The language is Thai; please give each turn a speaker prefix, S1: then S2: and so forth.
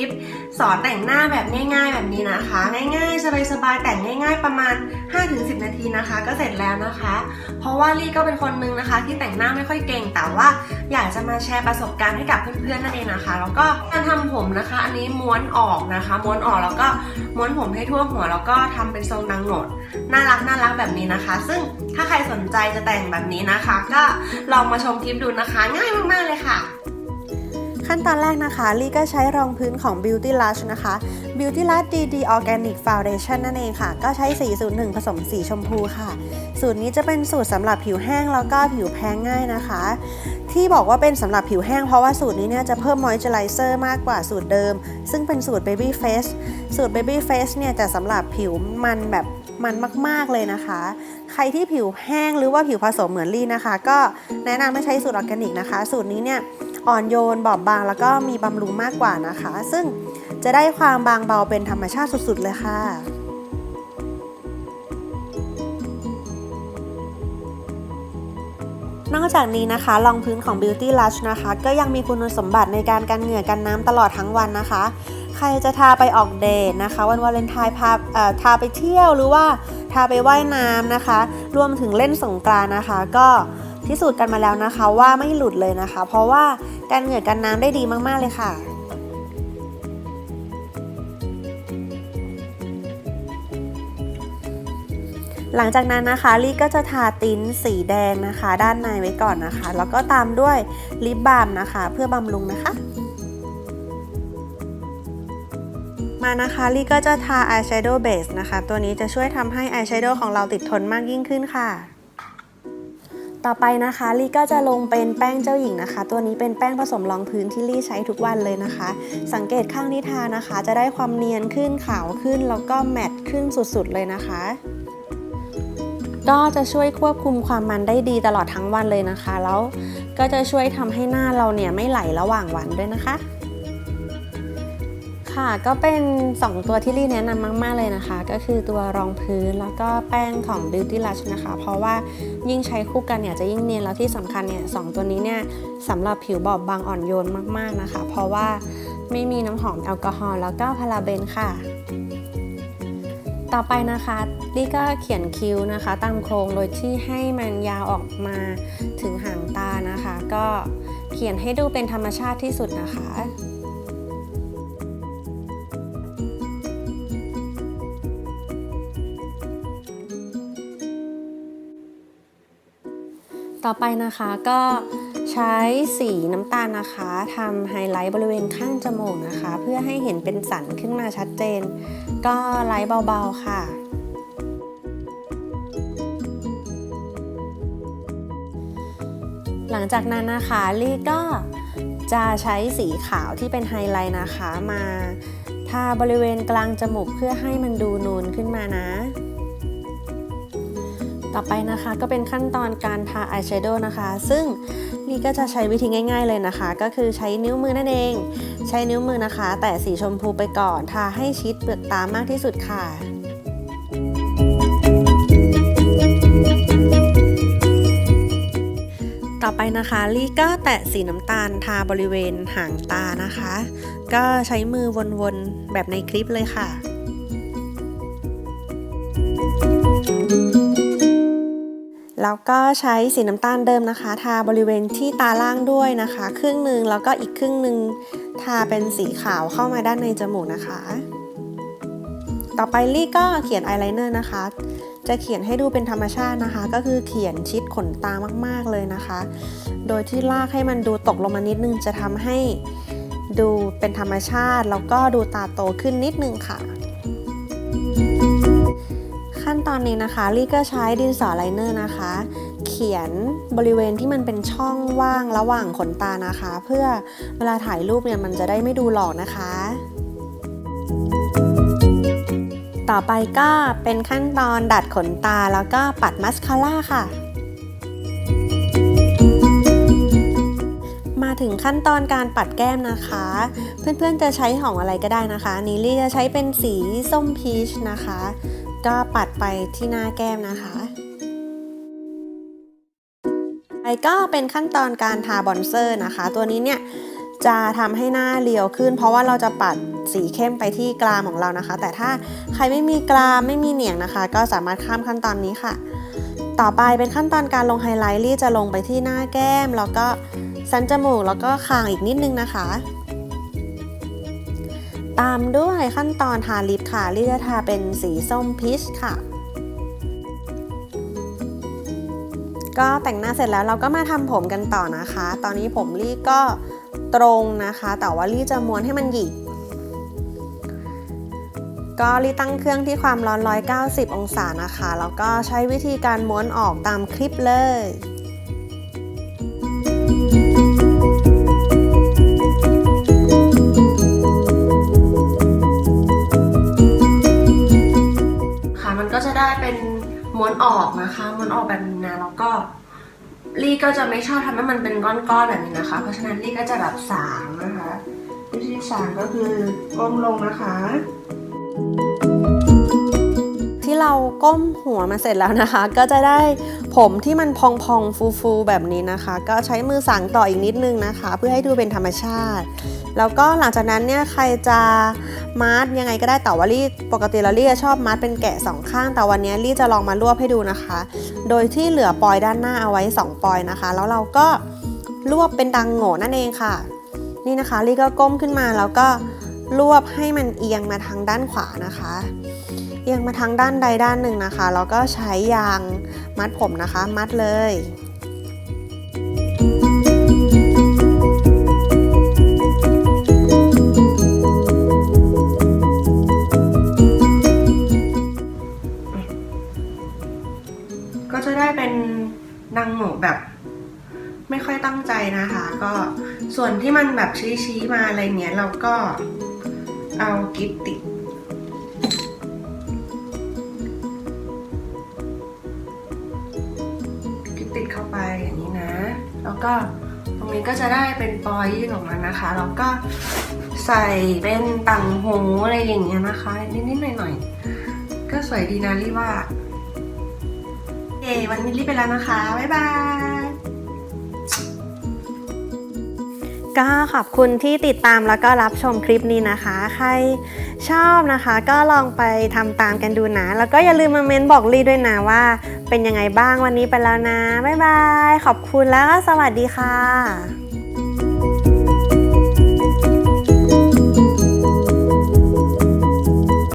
S1: ลิปสอนแต่งหน้าแบบง่าย ๆ แบบนี้นะคะ ง่ายๆสบายๆแต่งง่าย ๆ ประมาณ 5-10 นาทีนะคะ ก็เสร็จแล้วนะคะ เพราะว่าลี่ก็เป็นคนนึงนะคะ ที่แต่งหน้าไม่ค่อยเก่ง แต่ว่าอยากจะมาแชร์ประสบการณ์ให้กับเพื่อนๆนั่นเองนะคะ แล้วก็การทำผมนะคะ อันนี้ม้วนออกนะคะ ม้วนออกแล้วก็ม้วนผมให้ทั่วหัว แล้วก็ทำเป็นทรงนางโหนดน่ารักน่ารักแบบนี้นะคะ ซึ่งถ้าใครสนใจจะแต่งแบบนี้นะคะ ก็ลองมาชมคลิปดูนะคะ ง่ายมากๆเลยค่ะ
S2: ขั้นตอนแรกนะคะลี่ก็ใช้รองพื้นของ Beauty Lush นะคะ Beauty Lush DD Organic Foundation นั่นเองค่ะ ก็ใช้สีสูตรหนึ่งผสมสีชมพูค่ะ สูตรนี้จะเป็นสูตรสำหรับผิวแห้งแล้วก็ผิวแพ้ง่ายนะคะ ที่บอกว่าเป็นสำหรับผิวแห้งเพราะว่าสูตรนี้เนี่ยจะเพิ่มมอยเจอไรเซอร์มากกว่าสูตรเดิม ซึ่งเป็นสูตร Baby Face สูตร Baby Face เนี่ยจะสำหรับผิวมันแบบมันมาก ๆ เลยนะคะ ใครที่ผิวแห้งหรือว่าผิวผสมเหมือนลี่นะคะ ก็แนะนำให้ใช้สูตรออร์แกนิกนะคะ สูตรนี้เนี่ย อ่อนโยนบอบบางแล้วก็มีบำรุงมากกว่านะคะ ซึ่งจะได้ความบางเบาเป็นธรรมชาติสุดๆเลยค่ะนอกจากนี้นะคะรองพื้นของ Beauty Lush นะคะ ก็ยังมีคุณสมบัติในการกันเหงื่อกันน้ำตลอดทั้งวันนะคะ ใครจะทาไปออกเดทนะคะ วันวาเลนไทน์พาทาไปเที่ยวหรือว่าทาไปว่ายน้ำนะคะ รวมถึงเล่นสงกรานนะคะ ก็ พิสูจน์กันมาแล้วนะคะว่าไม่หลุดเลยนะคะ เพราะว่าการเหงื่อกันน้ำได้ดีมากๆเลยค่ะหลังจากนั้นนะคะลี่ก็จะทาติ้นสีแดงนะคะ ด้านในไว้ก่อนนะคะ แล้วก็ตามด้วยลิปบาล์มนะคะ เพื่อบำรุงนะคะ มานะคะลี่ก็จะทาอายแชโดว์เบสนะคะ ตัวนี้จะช่วยทำให้อายแชโดว์ของเราติดทนมากยิ่งขึ้นค่ะ ต่อไปนะคะลี่ก็จะลงเป็นแป้งเจ้าหญิงนะคะ ตัวนี้เป็นแป้งผสมรองพื้นที่ลี่ใช้ทุกวันเลยนะคะ สังเกตข้างที่ทานะคะ จะได้ความเนียนขึ้นขาวขึ้นแล้วก็แมตต์ขึ้นสุดๆเลยนะคะ ก็จะช่วยควบคุมความมันได้ดีตลอดทั้งวันเลยนะคะ แล้วก็จะช่วยทำให้หน้าเราเนี่ยไม่ไหลระหว่างวันด้วยนะคะ ค่ะก็เป็น 2 ตัวที่ลี่แนะนำมาก ๆ เลยนะคะ ก็คือตัวรองพื้นแล้วก็แป้งของ Beauty Lush นะคะ เพราะว่ายิ่งใช้คู่กันเนี่ยจะยิ่งเนียนแล้วที่สำคัญเนี่ยสตัวนี้เนี่ยสำหรับผิวบอบบางอ่อนโยนมาก ๆ นะคะ เพราะว่าไม่มีน้ำหอมแอลกอฮอล์แล้วก็พาราเบนค่ะ ต่อไปนะคะลี่ก็เขียนคิ้วนะคะ ตามโครงโดยที่ให้มันยาวออกมาถึงหางตานะคะ ก็เขียนให้ดูเป็นธรรมชาติที่สุดนะคะ ต่อไปนะคะก็ใช้สีน้ำตาลนะคะทำไฮไลท์บริเวณข้างจมูกนะคะ เพื่อให้เห็นเป็นสันขึ้นมาชัดเจน ก็ไลท์เบาๆค่ะหลังจากนั้นนะคะลี่ก็จะใช้สีขาวที่เป็นไฮไลท์นะคะมาทาบริเวณกลางจมูกเพื่อให้มันดูนูนขึ้นมานะ ต่อไปนะคะก็เป็นขั้นตอนการทาอายแชโดว์นะคะ ซึ่งลี่ก็จะใช้วิธีง่าย ๆ เลยนะคะ ก็คือใช้นิ้วมือนั่นเอง ใช้นิ้วมือนะคะ แตะสีชมพูไปก่อน ทาให้ชิดเปลือกตามากที่สุดค่ะต่อไปนะคะลี่ก็แตะสีน้ำตาลทาบริเวณหางตานะคะ ก็ใช้มือวนๆแบบในคลิปเลยค่ะ แล้วก็ใช้สีน้ำตาลเดิมนะคะ ทาบริเวณที่ตาล่างด้วยนะคะ ครึ่งหนึ่งแล้วก็อีกครึ่งหนึ่งทาเป็นสีขาวเข้ามาด้านในจมูกนะคะ ต่อไปลี่ก็เขียนอายไลเนอร์นะคะ จะเขียนให้ดูเป็นธรรมชาตินะคะ ก็คือเขียนชิดขนตามากๆเลยนะคะ โดยที่ลากให้มันดูตกลงมานิดนึงจะทำให้ดูเป็นธรรมชาติ แล้วก็ดูตาโตขึ้นนิดนึงค่ะ นตอนนี้นะคะลี่ก็ใช้ดินสอไลเนอร์นะคะ เขียนบริเวณที่มันเป็นช่องว่างระหว่างขนตานะคะ เพื่อเวลาถ่ายรูปเนี่ยมันจะได้ไม่ดูหลอกนะคะ ต่อไปก็เป็นขั้นตอนดัดขนตาแล้วก็ปัดมัสคาร่าค่ะมาถึงขั้นตอนการปัดแก้มนะคะ เพื่อนๆจะใช้ของอะไรก็ได้นะคะนิลี่จะใช้เป็นสีส้มพีชนะคะ ก็ปัดไปที่หน้าแก้มนะคะไปก็เป็นขั้นตอนการทาบอนเซอร์นะคะ ตัวนี้เนี่ยจะทำให้หน้าเรียวขึ้น เพราะว่าเราจะปัดสีเข้มไปที่กรามของเรานะคะ แต่ถ้าใครไม่มีกรามไม่มีเหนียงนะคะ ก็สามารถข้ามขั้นตอนนี้ค่ะ ต่อไปเป็นขั้นตอนการลงไฮไลท์ลี่จะลงไปที่หน้าแก้ม แล้วก็สันจมูกแล้วก็คางอีกนิดนึงนะคะ ตามด้วยขั้นตอนทาลิปค่ะลี่จะทาเป็นสีส้มพีชค่ะ ก็แต่งหน้าเสร็จแล้วเราก็มาทำผมกันต่อนะคะ ตอนนี้ผมลี่ก็ตรงนะคะ แต่ว่าลี่จะม้วนให้มันหยิกก็ลี่ตั้งเครื่องที่ความร้อน 190 องศานะคะ แล้วก็ใช้วิธีการม้วนออกตามคลิปเลย
S1: มันก็จะได้เป็นม้วนออกนะคะม้วนออกแบบนี้นะแล้วก็ลี่ก็จะไม่ชอบทำให้มันเป็นก้อนๆแบบนี้นะคะ เพราะฉะนั้นลี่ก็จะแบบสางนะคะวิธีสางก็คือก้มลงนะคะ
S2: ที่เราก้มหัวมาเสร็จแล้วนะคะ ก็จะได้ผมที่มันพองๆฟูๆแบบนี้นะคะ ก็ใช้มือสางต่ออีกนิดนึงนะคะ เพื่อให้ดูเป็นธรรมชาติ แล้วก็หลังจากนั้นเนี่ยใครจะมาร์ยังไงก็ได้แต่ว่าลี่ปกติแล้วลี่จะชอบมาร์เป็นแกะสองข้าง แต่วันนี้ลี่จะลองมารวบให้ดูนะคะ โดยที่เหลือปอยด้านหน้าเอาไว้ 2 ปอยนะคะ แล้วเราก็รวบเป็นดังโง่นั่นเองค่ะ นี่นะคะลี่ก็ก้มขึ้นมาแล้วก็รวบให้มันเอียงมาทางด้านขวานะคะ เอียงมาทางด้านใดด้านหนึ่งนะคะแล้วก็ใช้ยางมัดผมนะคะ มัดเลย
S1: ได้เป็นดังหนกแบบ ไม่ค่อยตั้งใจนะคะ ก็ส่วนที่มันแบบชี้ๆมาอะไรเนี้ยเราก็เอากิ๊บติดกิ๊บติดเข้าไปอย่างนี้นะ แล้วก็ตรงนี้ก็จะได้เป็นปอยยื่นออกมานะคะ แล้วก็ใส่เป็นต่างหูอะไรอย่างเงี้ยนะคะ นิดๆหน่อยๆก็สวยดีนะรีว่า วันนี้รีบไปแล้วนะคะ บ๊ายบาย
S2: ก็ขอบคุณที่ติดตามแล้วก็รับชมคลิปนี้นะคะ ใครชอบนะคะ ก็ลองไปทำตามกันดูนะ แล้วก็อย่าลืมมาเมนบอกลี่ด้วยนะว่า เป็นยังไงบ้างวันนี้ไปแล้วนะ บ๊ายบาย ขอบคุณแล้วก็สวัสดีค่ะ